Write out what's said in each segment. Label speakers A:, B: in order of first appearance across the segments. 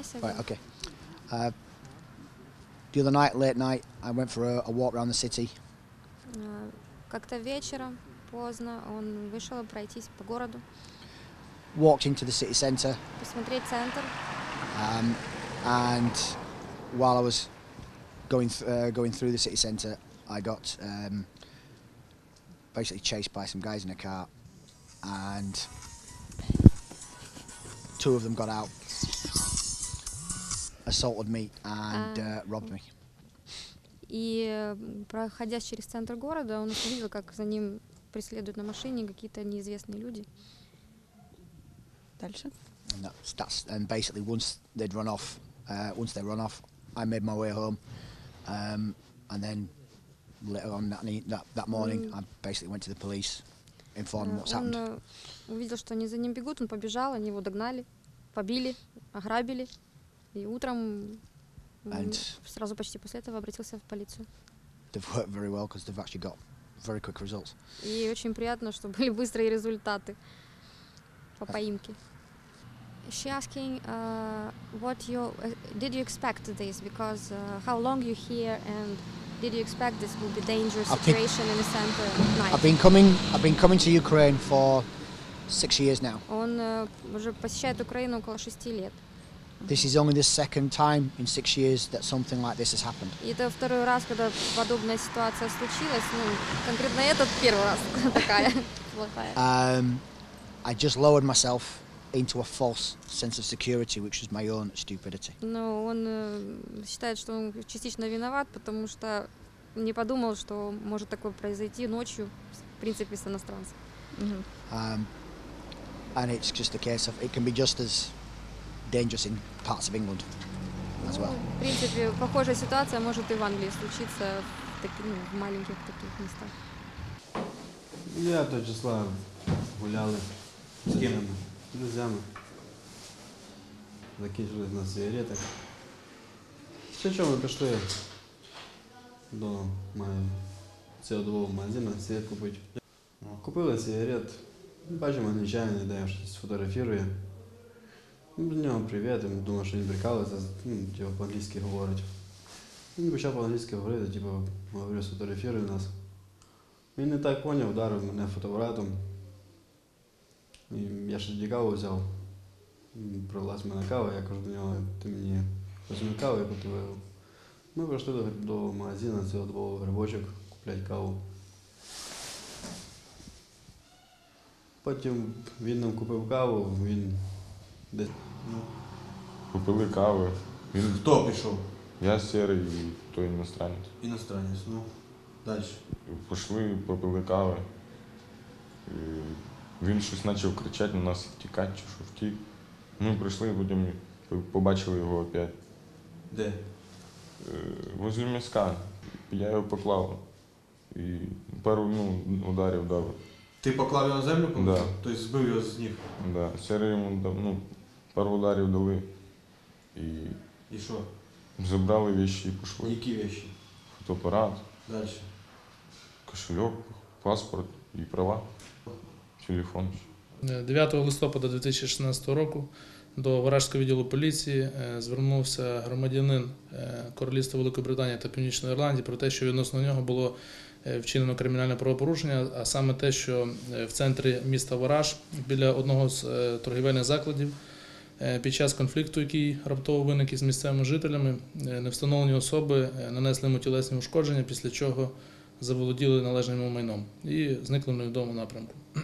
A: Yes, I
B: Right,
A: will.
B: okay. Uh, the other night, late night, I went for a, a walk around the city.
A: Э, Как-то вечером, поздно, он вышел пройтись по городу,
B: Walked into the city centre,
A: посмотреть центр.
B: um, and while I was going th- uh, going through the city centre, I got um, basically chased by some guys in a car, and two of them got out, assaulted me, and
A: Ah,
B: uh, robbed me.
A: И э, проходя через центр города, он увидел, как за ним преследуют на машине какие-то неизвестные люди.
C: Дальше.
B: And that's, that's and basically once they'd run off, uh, once they run off, I made my way home, um, and then later on that, that that morning,
A: Mm.
B: I basically went to the police, informed them
A: Э,
B: what's
A: Он
B: happened.
A: э, увидел, что они за ним бегут, он побежал, они его догнали, побили, ограбили. И утром м,
B: And-
A: сразу почти после этого обратился в полицию.
B: They've worked very well because they've actually got very quick results.
A: И очень приятно, что были быстрые результаты по поимке. She asking, uh, what you uh, did you expect this? Because uh, how long you here and did you expect this will be dangerous
B: I think-
A: situation in the center at night?
B: I've been coming. I've been coming to Ukraine for six years now.
A: Он э, уже посещает Украину около шести лет.
B: This is only the second time in six years that something like this has happened.
A: И это второй раз, когда подобная ситуация случилась. Ну, конкретно этот первый раз такая плохая.
B: Um, I just lowered myself into a false sense of security, which was my own stupidity.
A: Но он э, считает, что он частично виноват, потому что не подумал, что может такое произойти ночью, в принципе, с иностранцем.
C: Мгм.
B: Um, and it's just a case of it can be just as dangerous in parts of England as well.
A: Ну, в принципе, похожая ситуация может и в Англии случиться в, таки- ну, в маленьких таких местах.
D: 9 числа гуляли з ким? З друзями. Закінчились на сигаретах. Ще що ми пішли до маю, цього магазину сигарет купити. Купили сигарет. Бачимо англічанин, де щось фотографірує. Ну, нього привіт, він думав, що він прикалується, ну, типу, по-англійськи говорить. Він почав по-англійськи говорити, типу, говорю, сфотографіруй нас. Він не так поняв, вдарив мене фотоапаратом. І я ще тоді каву взяв. Прилась мене кава, я кажу до нього, ти мені візьми каву, я потім. Ми прийшли до, до магазину цього двох грибочок купляти каву. Потім він нам купив каву, він десь. Ну,
E: Купили кави. Він,
D: Хто пішов?
E: я сірий і той іностранець.
D: Іностранець, ну. Далі.
E: Пішли, попили кави. І він щось почав кричати на нас втікати, чи що втік. Ми прийшли, потім побачили його опять.
D: Де?
E: Е, Возле міска. Я його поклав. І пару ну, ударів дав.
D: Ти поклав його на землю?
E: Да.
D: Тобто збив його з ніг.
E: Да. Сірий йому дав, ну, пару ударів дали. І
D: І що?
E: забрали вещи і пішли.
D: Які вещі?
E: Фотоапарат,
D: Далі.
E: кошельок, паспорт і права, телефон.
F: 9 листопада 2016 року до Варажського відділу поліції е, звернувся громадянин е, Королівства Великої Британії та Північної Ірландії про те, що відносно нього було е, вчинено кримінальне правопорушення, а саме те, що е, в центрі міста Вараж біля одного з е, торгівельних закладів е, під час конфлікту, який раптово виник із місцевими жителями, е, невстановлені особи е, нанесли йому тілесні ушкодження, після чого заволоділи належним майном і зникли в невідомому напрямку.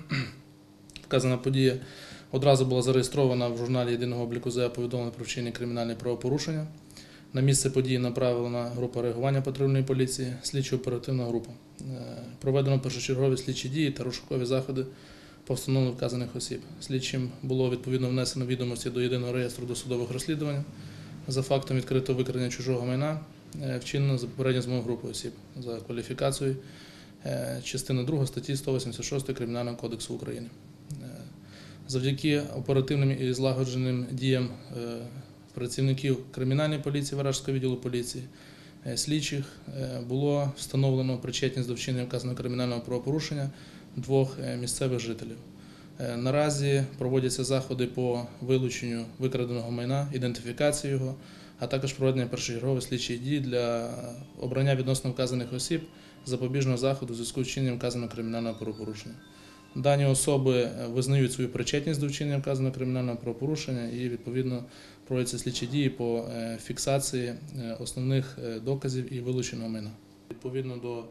F: Вказана подія одразу була зареєстрована в журналі єдиного обліку ЗЕА повідомлення про вчинення кримінальних правопорушення. На місце події направлена група реагування патрульної поліції, слідчо-оперативна група. Е, Проведено першочергові слідчі дії та розшукові заходи по встановленню вказаних осіб. Слідчим було відповідно внесено відомості до єдиного реєстру досудових розслідувань за фактом відкритого викрадення чужого майна, е, вчинено за попередньо з моєю групою осіб за кваліфікацією е, частини 2 статті 186 Кримінального кодексу України. Е, Завдяки оперативним і злагодженим діям працівників кримінальної поліції Варажського відділу поліції, слідчих е, було встановлено причетність до вчинення вказаного кримінального правопорушення двох е, місцевих жителів. Е, Наразі проводяться заходи по вилученню викраденого майна, ідентифікації його, а також проведення першочергових слідчих дій для обрання відносно вказаних осіб запобіжного заходу у зв'язку з вчиненням вказаного кримінального правопорушення. Дані особи е, визнають свою причетність до вчинення вказаного кримінального правопорушення і відповідно проводяться слідчі дії по е, фіксації е, основних е, доказів і вилученого майна. Відповідно до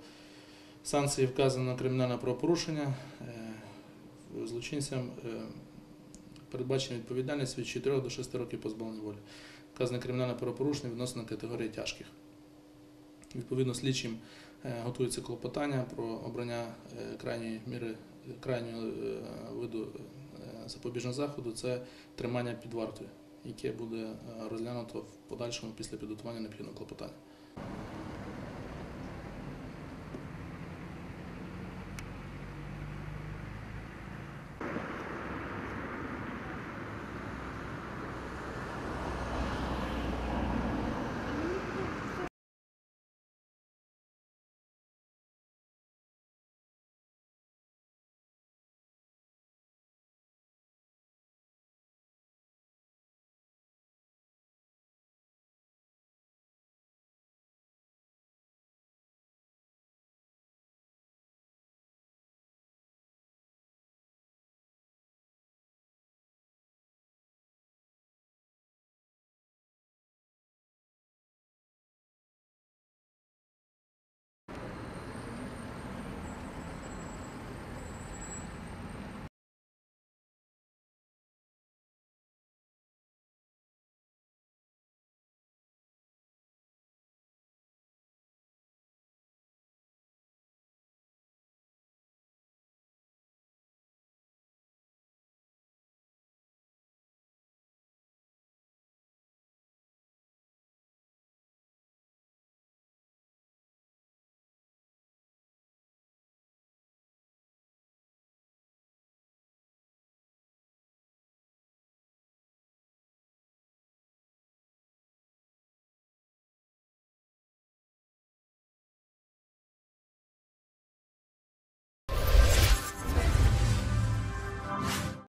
F: санкції вказаного кримінального правопорушення злочинцям передбачена відповідальність від 4 до 6 років позбавлення волі. Вказане кримінальне правопорушення відносно категорії тяжких. Відповідно, слідчим готується клопотання про обрання крайньої міри крайнього виду запобіжного заходу це тримання під вартою, яке буде е, розглянуто в подальшому після підготування необхідного клопотання.